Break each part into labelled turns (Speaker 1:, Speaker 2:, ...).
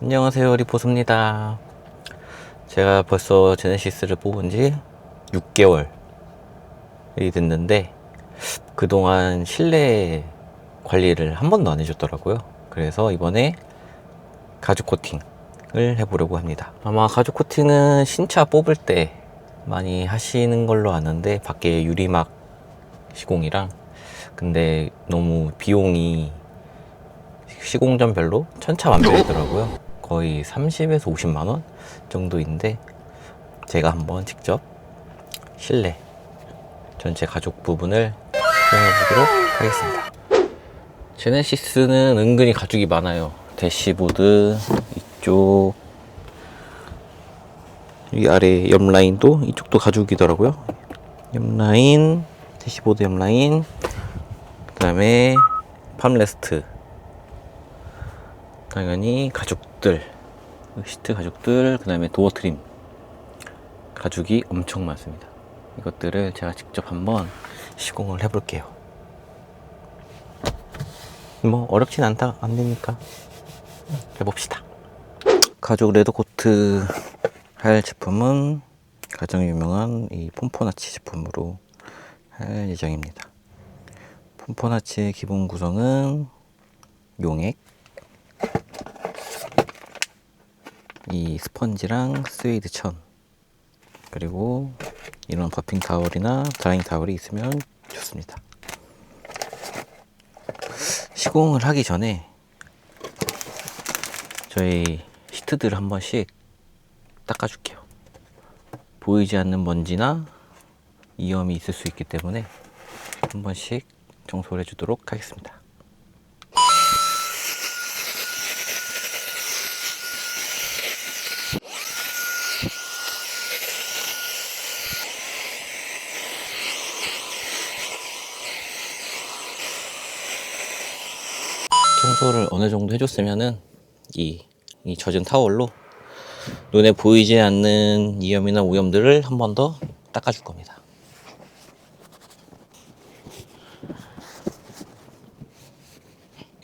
Speaker 1: 안녕하세요 리포스입니다. 제가 벌써 제네시스를 뽑은 지 6개월이 됐는데 그동안 실내 관리를 한 번도 안 해줬더라고요. 그래서 이번에 가죽 코팅을 해보려고 합니다. 아마 가죽 코팅은 신차 뽑을 때 많이 하시는 걸로 아는데 밖에 유리막 시공이랑 근데 너무 비용이 시공점별로 천차만별이더라고요. 거의 30에서 50만 원 정도인데 제가 한번 직접 실내 전체 가죽 부분을 시공해 보도록 하겠습니다. 제네시스는 은근히 가죽이 많아요. 대시보드 이쪽 이 아래 옆 라인도 이쪽도 가죽이더라고요. 옆 라인, 대시보드 옆 라인, 그다음에 팜레스트 당연히 가죽들 시트 가죽들 그 다음에 도어 트림. 가죽이 엄청 많습니다. 이것들을 제가 직접 한번 시공을 해 볼게요. 뭐 어렵진 않다 안 되니까 해봅시다. 가죽 레더 코트 할 제품은 가장 유명한 이 폼포나치 제품으로 할 예정입니다. 폼포나치의 기본 구성은 용액 이 스펀지랑 스웨이드 천 그리고 이런 버핑 타월이나 드라잉 타월이 있으면 좋습니다. 시공을 하기 전에 저희 시트들을 한 번씩 닦아줄게요. 보이지 않는 먼지나 이염이 있을 수 있기 때문에 한 번씩 청소를 해주도록 하겠습니다. 청소를 어느 정도 해줬으면은 이, 이 젖은 타월로 눈에 보이지 않는 이염이나 오염들을 한 번 더 닦아줄 겁니다.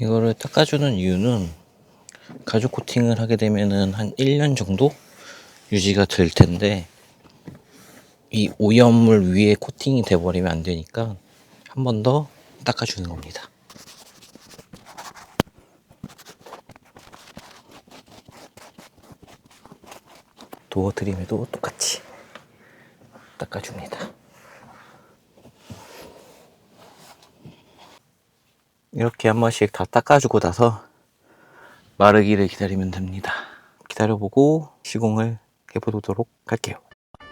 Speaker 1: 이거를 닦아주는 이유는 가죽 코팅을 하게 되면은 한 1년 정도 유지가 될 텐데 이 오염물 위에 코팅이 돼버리면 안 되니까 한 번 더 닦아주는 겁니다. 도어 트림에도 똑같이 닦아줍니다. 이렇게 한 번씩 다 닦아주고 나서 마르기를 기다리면 됩니다. 기다려보고 시공을 해보도록 할게요.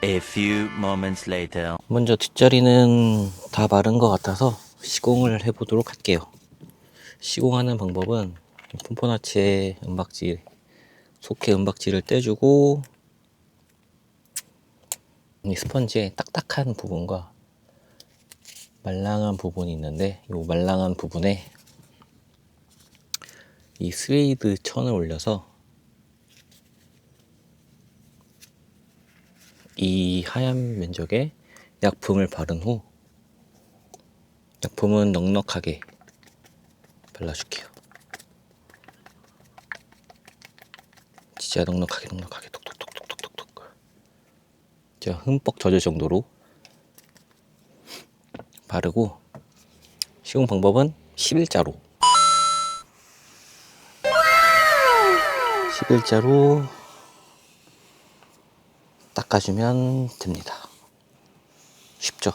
Speaker 2: A few moments later.
Speaker 1: 먼저 뒷자리는 다 마른 것 같아서 시공을 해보도록 할게요. 시공하는 방법은 폼포나치의 은박지, 속에 은박지를 떼주고 이 스펀지의 딱딱한 부분과 말랑한 부분이 있는데 이 말랑한 부분에 이 스웨이드 천을 올려서 이 하얀 면적에 약품을 바른 후 약품은 넉넉하게 발라줄게요. 진짜 넉넉하게 넉넉하게 제가 흠뻑 젖을 정도로 바르고 시공 방법은 11자로 11자로 닦아주면 됩니다. 쉽죠?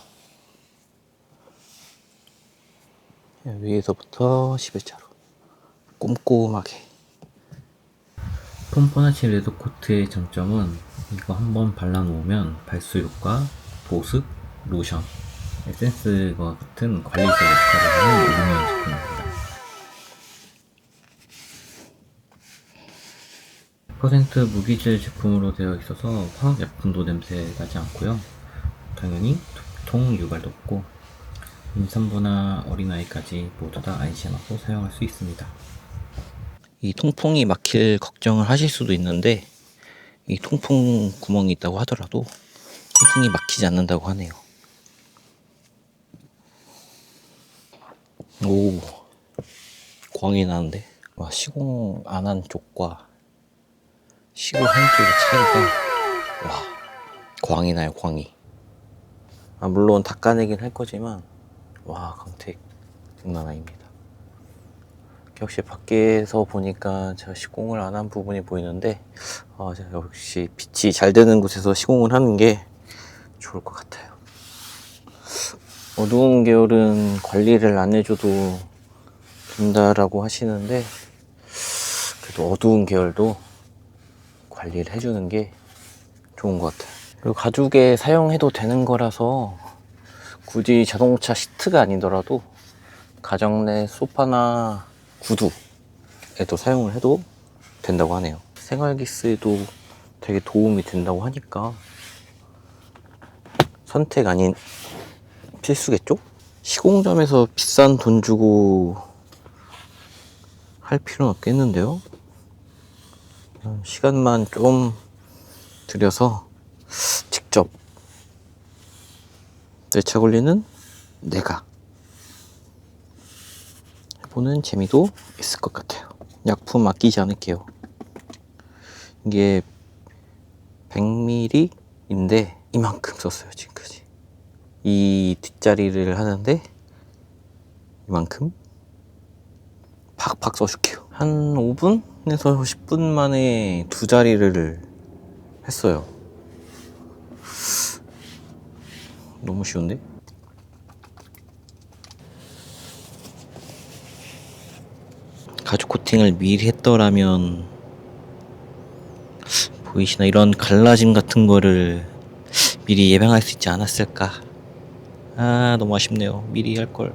Speaker 1: 위에서부터 11자로 꼼꼼하게 폼포나치 레드 코트의 장점은 이거 한번 발라놓으면 발수육과 보습, 로션, 에센스와 같은 관리제 역할을 하는 유명한 제품입니다. 100% 무기질 제품으로 되어 있어서 화학약품도 냄새 나지 않고요. 당연히 두통 유발도 없고 임산부나 어린아이까지 모두 다 안심하고 사용할 수 있습니다. 이 통풍이 막힐 걱정을 하실 수도 있는데 이 통풍 구멍이 있다고 하더라도 통풍이 막히지 않는다고 하네요. 오, 광이 나는데? 와, 시공 안 한 쪽과 시골 한쪽의 차이가. 와 광이 나요 광이. 아 물론 닦아내긴 할 거지만 와 강택 장난 아닙니다 역시 밖에서 보니까 제가 시공을 안 한 부분이 보이는데 아, 제가 역시 빛이 잘 되는 곳에서 시공을 하는 게 좋을 것 같아요. 어두운 계열은 관리를 안 해줘도 된다라고 하시는데 그래도 어두운 계열도 관리를 해주는 게 좋은 것 같아요. 그리고 가죽에 사용해도 되는 거라서 굳이 자동차 시트가 아니더라도 가정 내 소파나 구두에도 사용을 해도 된다고 하네요. 생활기스에도 되게 도움이 된다고 하니까 선택 아닌 필수겠죠? 시공점에서 비싼 돈 주고 할 필요는 없겠는데요? 시간만 좀 들여서 직접 내차 관리는 내가 해 보는 재미도 있을 것 같아요. 약품 아끼지 않을게요. 이게 100ml인데 이만큼 썼어요 지금까지. 이 뒷자리를 하는데 이만큼 팍팍 써줄게요. 한 5분에서 10분 만에 두 자리를 했어요. 너무 쉬운데? 가죽 코팅을 미리 했더라면 보이시나? 이런 갈라짐 같은 거를 미리 예방할 수 있지 않았을까? 아 너무 아쉽네요. 미리 할걸.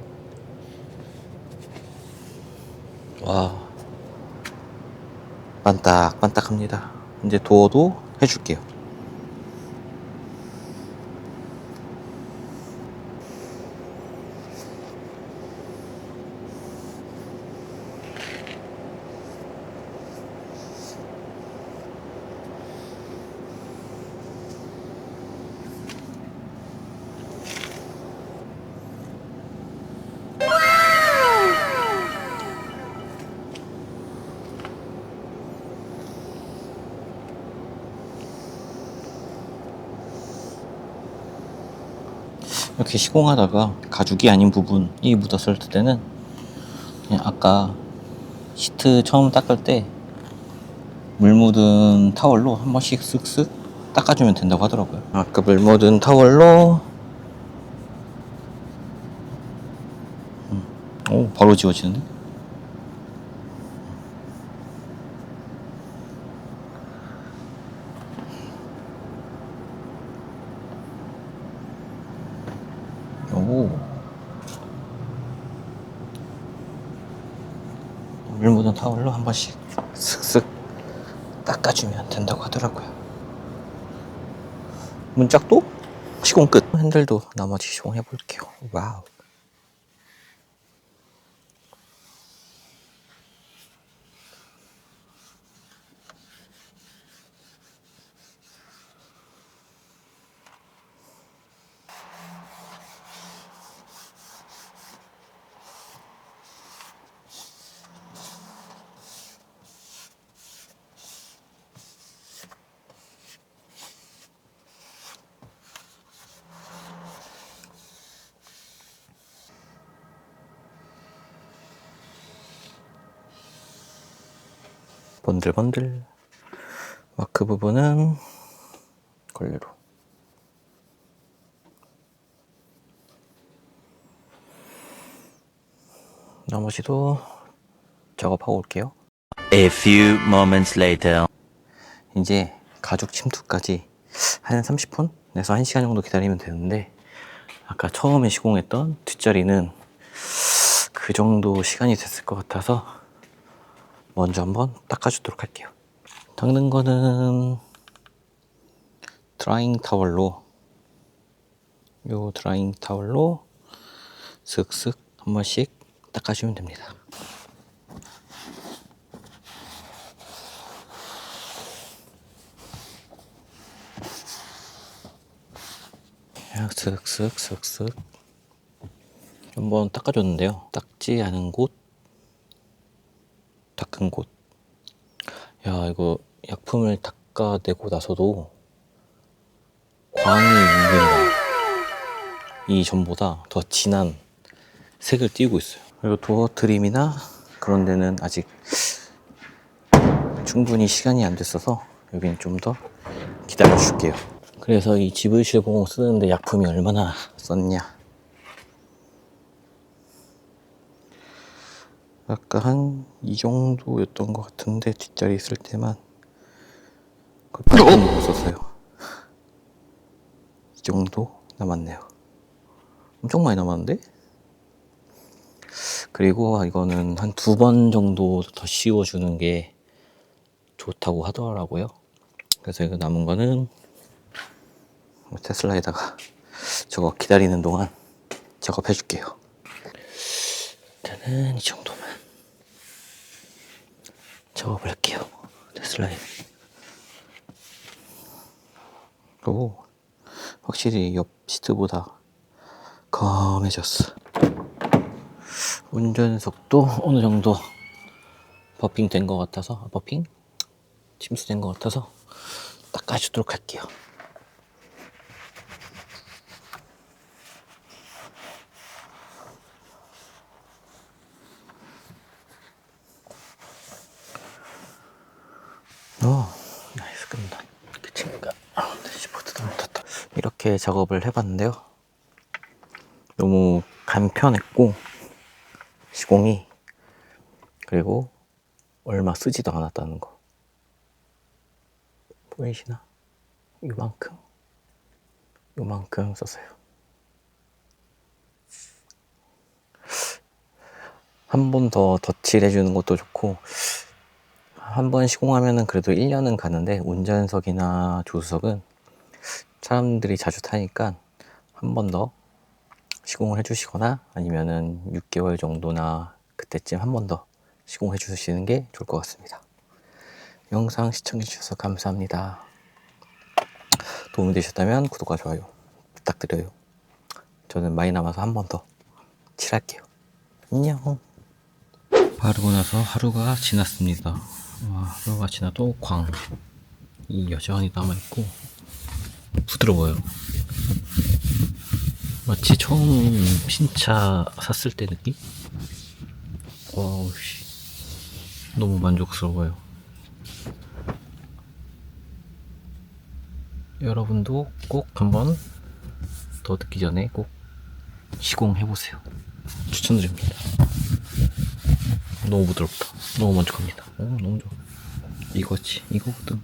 Speaker 1: 와. 반딱반딱합니다. 이제 도어도 해줄게요 이렇게 시공하다가 가죽이 아닌 부분이 묻었을 때는 아까 시트 처음 닦을 때 물 묻은 타월로 한 번씩 쓱쓱 닦아주면 된다고 하더라고요. 아까 물 묻은 타월로 음. 오 바로 지워지는데? 오. 물 묻은 타월로 한 번씩 슥슥 닦아주면 된다고 하더라고요. 문짝도 시공 끝. 핸들도 나머지 시공해 볼게요. 와우. 번들번들. 마크 부분은 걸레로. 나머지도 작업하고 올게요.
Speaker 2: A few moments later.
Speaker 1: 이제 가죽 침투까지 한 30분에서 1시간 정도 기다리면 되는데 아까 처음에 시공했던 뒷자리는 그 정도 시간이 됐을 것 같아서 먼저 한번 닦아주도록 할게요. 닦는 거는 드라잉 타월로 요 드라잉 타월로 슥슥 한 번씩 닦아주면 됩니다. 그냥 슥슥 슥슥 한번 닦아줬는데요. 닦지 않은 곳, 닦은 곳. 야 이거 약품을 닦아내고 나서도 광이 있는 이 전보다 더 진한 색을 띄고 있어요. 그리고 도어 트림이나 그런 데는 아직 충분히 시간이 안 됐어서 여기는 좀 더 기다려 줄게요. 그래서 이 GV70 쓰는데 약품이 얼마나 썼냐. 아까 한 이 정도였던 것 같은데 뒷자리 있을 때만 그 반품 없었어요. 이 정도 남았네요. 엄청 많이 남았는데? 그리고 이거는 한 두 번 정도 더 씌워주는 게 좋다고 하더라고요. 그래서 이거 남은 거는 테슬라에다가 저거 기다리는 동안 작업해 줄게요. 일단은 이 정도 할게요. 테슬라에. 오, 확실히 옆 시트보다 검해졌어. 운전석도 어느 정도 버핑 된 것 같아서, 아, 버핑? 침수된 것 같아서 닦아주도록 할게요. 오, 나이스 끝나. 끝인가? 아, 대시보드도 못탔다. 이렇게 작업을 해봤는데요. 너무 간편했고, 시공이, 그리고 얼마 쓰지도 않았다는 거. 보이시나? 요만큼? 요만큼 썼어요. 한 번 더 덧칠 해주는 것도 좋고, 한 번 시공하면은 그래도 1년은 가는데, 운전석이나 조수석은 사람들이 자주 타니까 한 번 더 시공을 해주시거나 아니면은 6개월 정도나 그때쯤 한 번 더 시공해 주시는 게 좋을 것 같습니다. 영상 시청해 주셔서 감사합니다. 도움이 되셨다면 구독과 좋아요 부탁드려요. 저는 많이 남아서 한 번 더 칠할게요. 안녕. 바르고 나서 하루가 지났습니다. 와, 하루가 지나도 광이 여전히 남아있고 부드러워요. 마치 처음 신차 샀을 때 느낌? 와우, 씨. 너무 만족스러워요. 여러분도 꼭 한번 더 듣기 전에 꼭 시공해보세요. 추천드립니다. 너무 부드럽다. 너무 만족합니다. 오, 너무 좋아. 이거지. 이거거든.